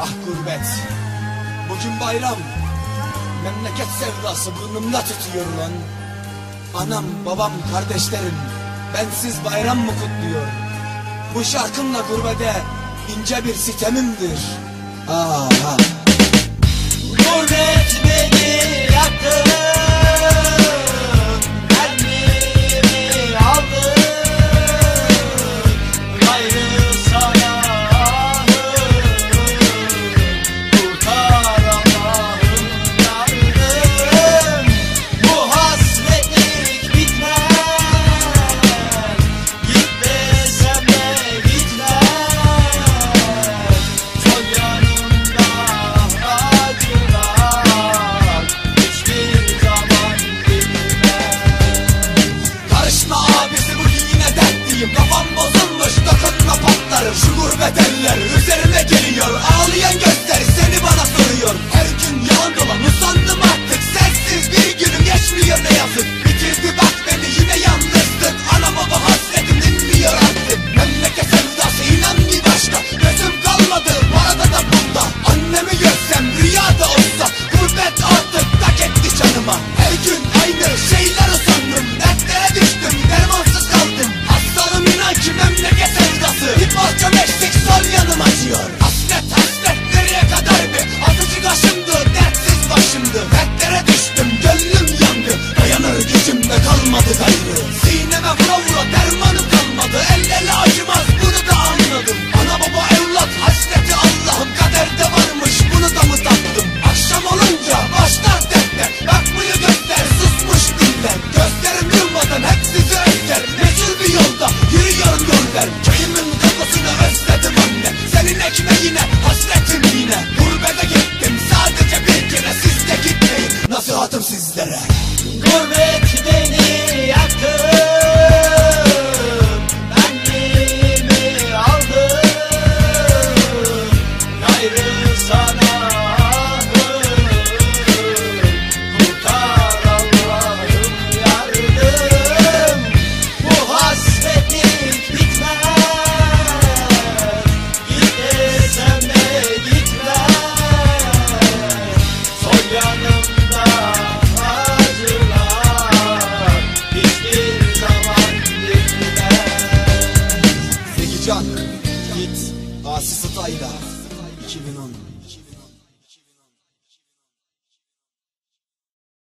Ah gurbet. Bugün bayram. Memleket sevdası burnumda tutuyor lan. Anam, babam, kardeşlerim bensiz bayram mı kutluyor? Bu şarkımla gurbede ince bir sitemimdir. Aha. Gurbet Muévete 2010